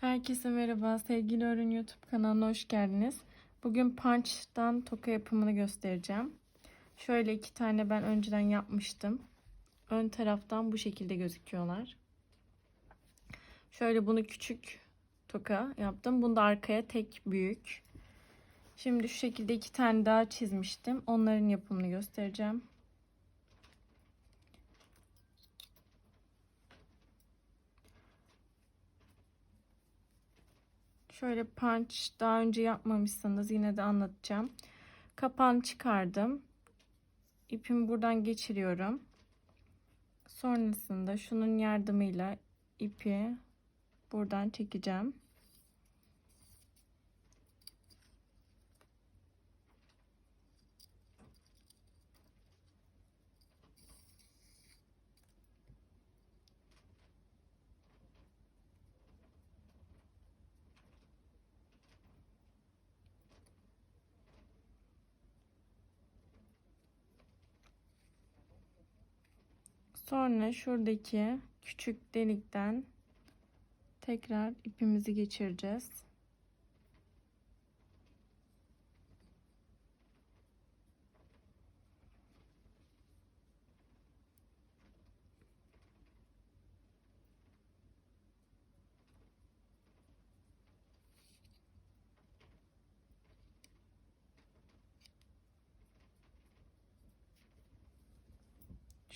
Herkese merhaba. Sevgili Örün YouTube kanalına hoş geldiniz. Bugün punch'tan toka yapımını göstereceğim. Şöyle iki tane ben önceden yapmıştım. Ön taraftan bu şekilde gözüküyorlar. Şöyle bunu küçük toka yaptım. Bunu da arkaya tek büyük. Şimdi şu şekilde iki tane daha çizmiştim. Onların yapımını göstereceğim. Şöyle punch daha önce yapmamışsanız yine de anlatacağım. Kapağını çıkardım. İpimi buradan geçiriyorum. Sonrasında şunun yardımıyla ipi buradan çekeceğim. Sonra şuradaki küçük delikten tekrar ipimizi geçireceğiz.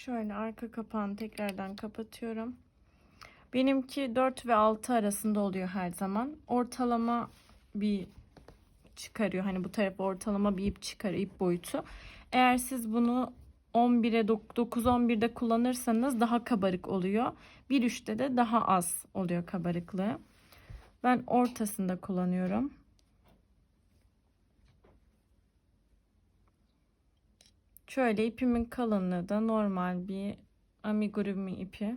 Şöyle arka kapağını tekrardan kapatıyorum. Benimki 4 ve 6 arasında oluyor her zaman. Ortalama bir çıkarıyor. Hani bu tarafa ortalama bir ip çıkarıyor, ip boyutu. Eğer siz bunu 11'e 9-11'de kullanırsanız daha kabarık oluyor. 1-3'te de daha az oluyor kabarıklığı. Ben ortasında kullanıyorum. Şöyle ipimin kalınlığı da normal bir amigurumi ipi.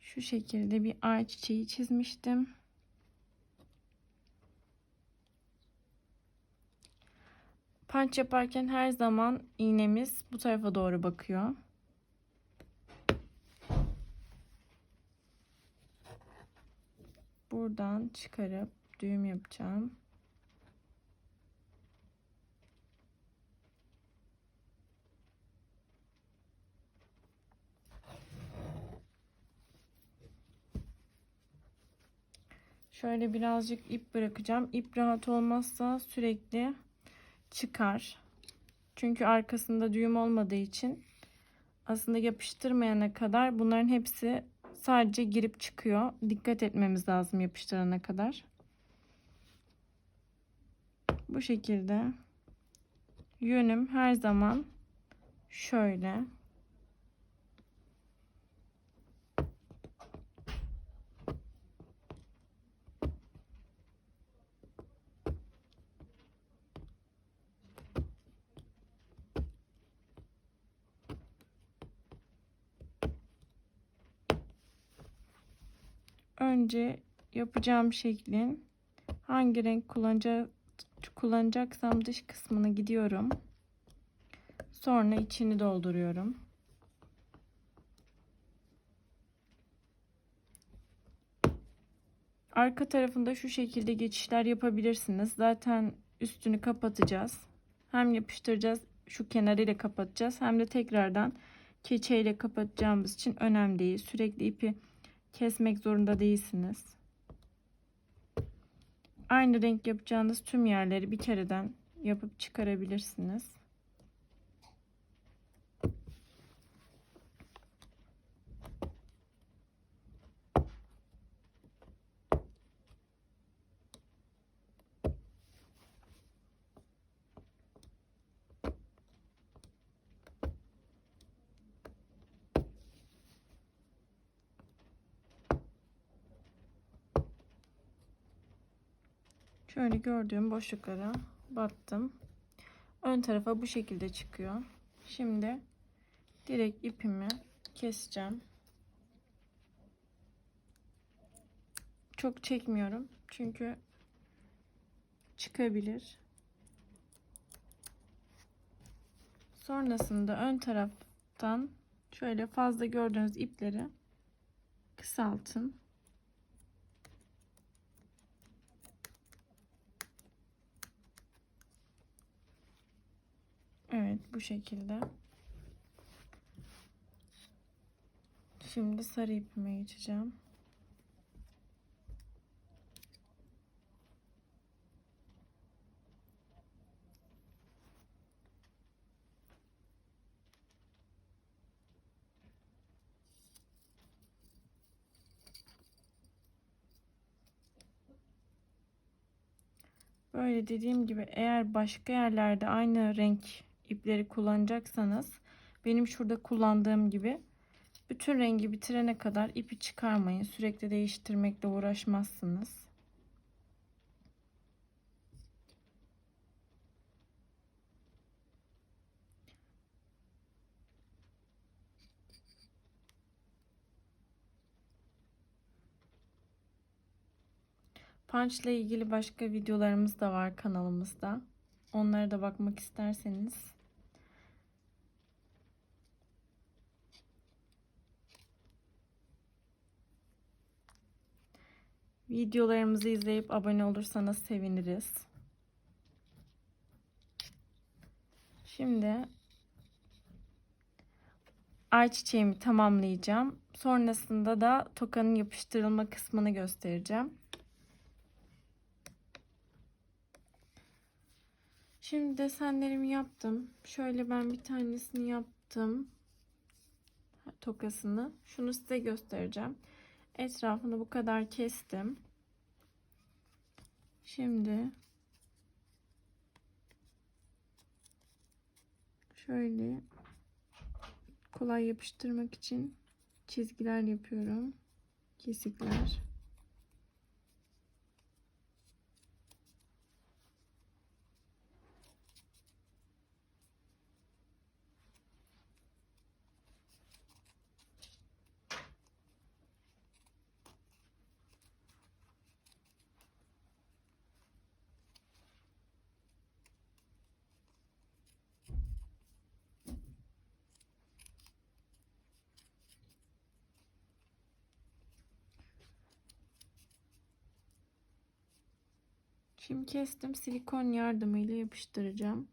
Şu şekilde bir ay çiçeği çizmiştim. Punch yaparken her zaman iğnemiz bu tarafa doğru bakıyor. Buradan çıkarıp düğüm yapacağım. Şöyle birazcık ip bırakacağım. İp rahat olmazsa sürekli çıkar. Çünkü arkasında düğüm olmadığı için aslında yapıştırmayana kadar bunların hepsi sadece girip çıkıyor. Dikkat etmemiz lazım yapıştırana kadar. Bu şekilde yönüm her zaman şöyle. Önce yapacağım şeklin hangi renk kullanacak, kullanacaksam dış kısmına gidiyorum. Sonra içini dolduruyorum. Arka tarafında şu şekilde geçişler yapabilirsiniz. Zaten üstünü kapatacağız. Hem yapıştıracağız, şu kenarıyla kapatacağız. Hem de tekrardan keçeyle kapatacağımız için önemli değil. Sürekli ipi kesmek zorunda değilsiniz. Aynı renk yapacağınız tüm yerleri bir kereden yapıp çıkarabilirsiniz. Şöyle gördüğüm boşluklara battım. Ön tarafa bu şekilde çıkıyor. Şimdi direkt ipimi keseceğim. Çok çekmiyorum. Çünkü çıkabilir. Sonrasında ön taraftan şöyle fazla gördüğünüz ipleri kısaltın. Evet bu şekilde. Şimdi sarı ipime geçeceğim. Böyle dediğim gibi eğer başka yerlerde aynı renk ipleri kullanacaksanız benim şurada kullandığım gibi bütün rengi bitirene kadar ipi çıkarmayın. Sürekli değiştirmekle uğraşmazsınız. Punch ile ilgili başka videolarımız da var kanalımızda. Onlara da bakmak isterseniz Videolarımızı izleyip abone olursanız seviniriz. Şimdi ayçiçeğimi tamamlayacağım. Sonrasında da tokanın yapıştırılma kısmını göstereceğim. Şimdi desenlerimi yaptım. Şöyle ben bir tanesini yaptım. Tokasını. Şunu size göstereceğim. Etrafını bu kadar kestim. Şimdi şöyle kolay yapıştırmak için çizgiler yapıyorum. Kesikler. Şimdi kestim silikon yardımıyla yapıştıracağım.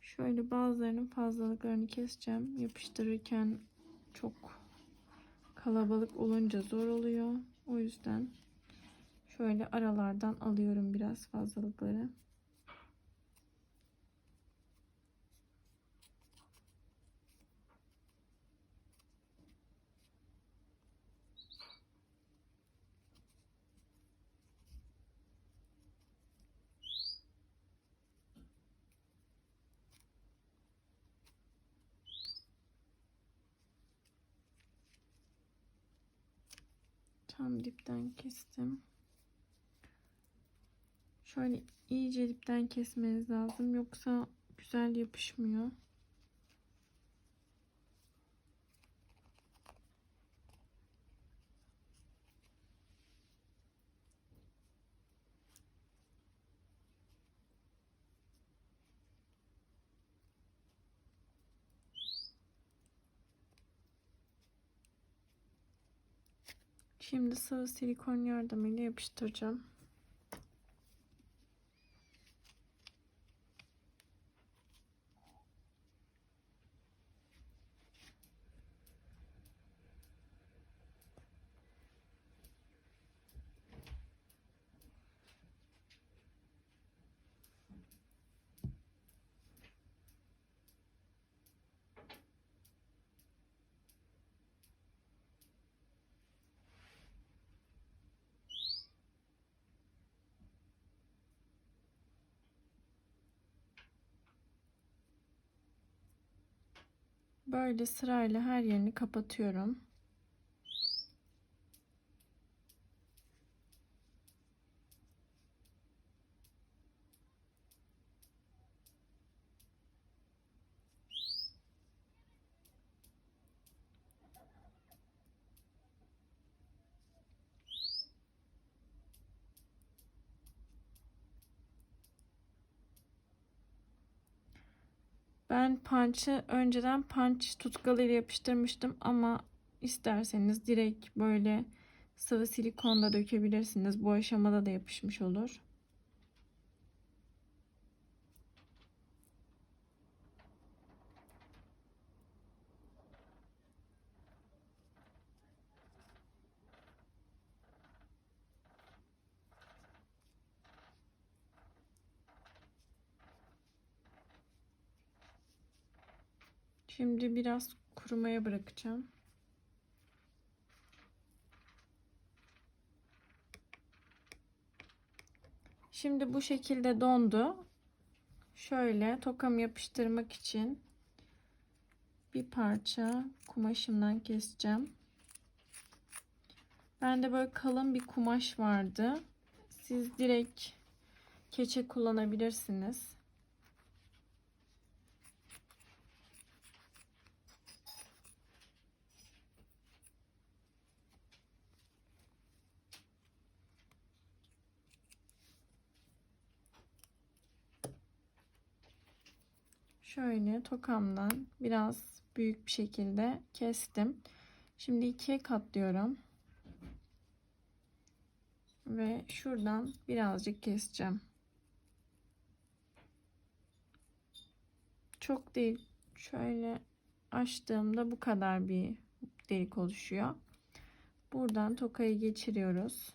Şöyle bazılarının fazlalıklarını keseceğim. Yapıştırırken çok kalabalık olunca zor oluyor. O yüzden şöyle aralardan alıyorum biraz fazlalıkları. Tam dipten kestim. Şöyle iyice dipten kesmeniz lazım. Yoksa güzel yapışmıyor. Şimdi sıvı silikon yardımıyla yapıştıracağım. Böyle sırayla her yerini kapatıyorum. Ben punch'ı önceden punch tutkalıyla yapıştırmıştım ama isterseniz direkt böyle sıvı silikonda dökebilirsiniz. Bu aşamada da yapışmış olur. Şimdi biraz kurumaya bırakacağım. Şimdi bu şekilde dondu. Şöyle tokamı yapıştırmak için bir parça kumaşımdan keseceğim. Bende böyle kalın bir kumaş vardı. Siz direkt keçe kullanabilirsiniz. Şöyle tokamdan biraz büyük bir şekilde kestim. Şimdi ikiye katlıyorum. Ve şuradan birazcık keseceğim. Çok değil. Şöyle açtığımda bu kadar bir delik oluşuyor. Buradan tokayı geçiriyoruz.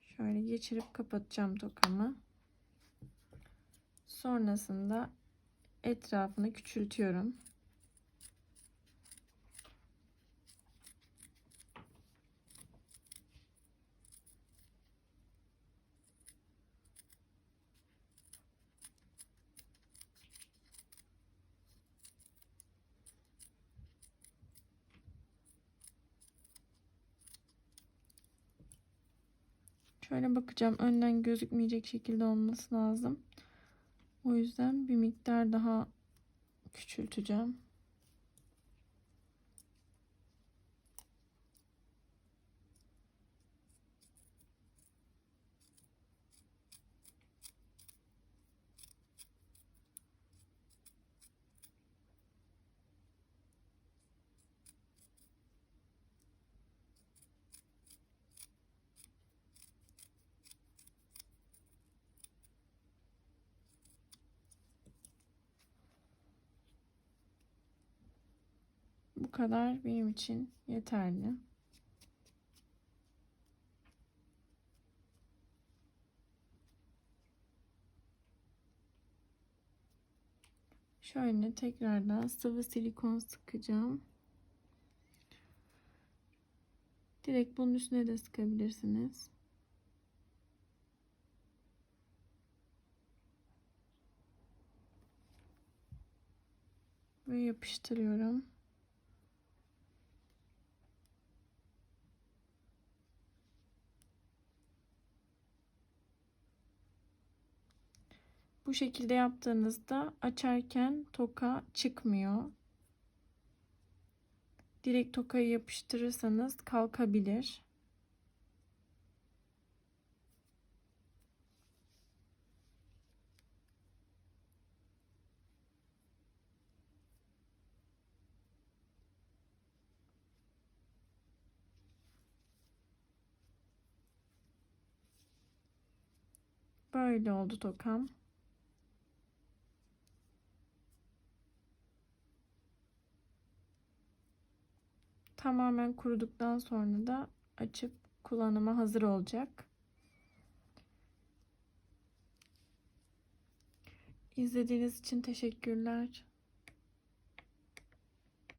Şöyle geçirip kapatacağım tokamı. Sonrasında etrafını küçültüyorum. Şöyle bakacağım. Önden gözükmeyecek şekilde olması lazım. O yüzden bir miktar daha küçülteceğim. Bu kadar benim için yeterli. Şöyle tekrardan sıvı silikon sıkacağım. Direkt bunun üstüne de sıkabilirsiniz. Ve yapıştırıyorum. Bu şekilde yaptığınızda açarken toka çıkmıyor. Direkt tokayı yapıştırırsanız kalkabilir. Böyle oldu tokam. Tamamen kuruduktan sonra da açıp kullanıma hazır olacak. İzlediğiniz için teşekkürler.